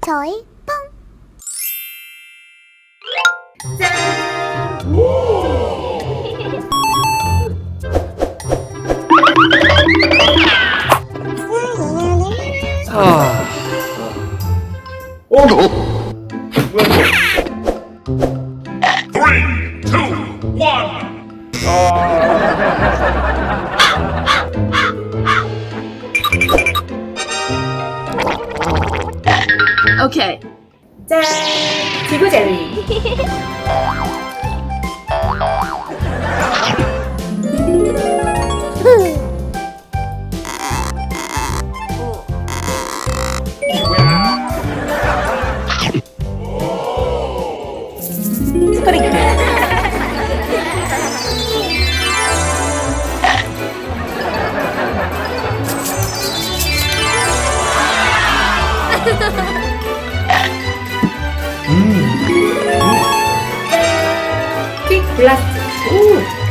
저희 펑 어? Three, two, one. 오케이. 짠! 지구 젤리. 블라스트. 오!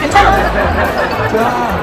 괜찮아.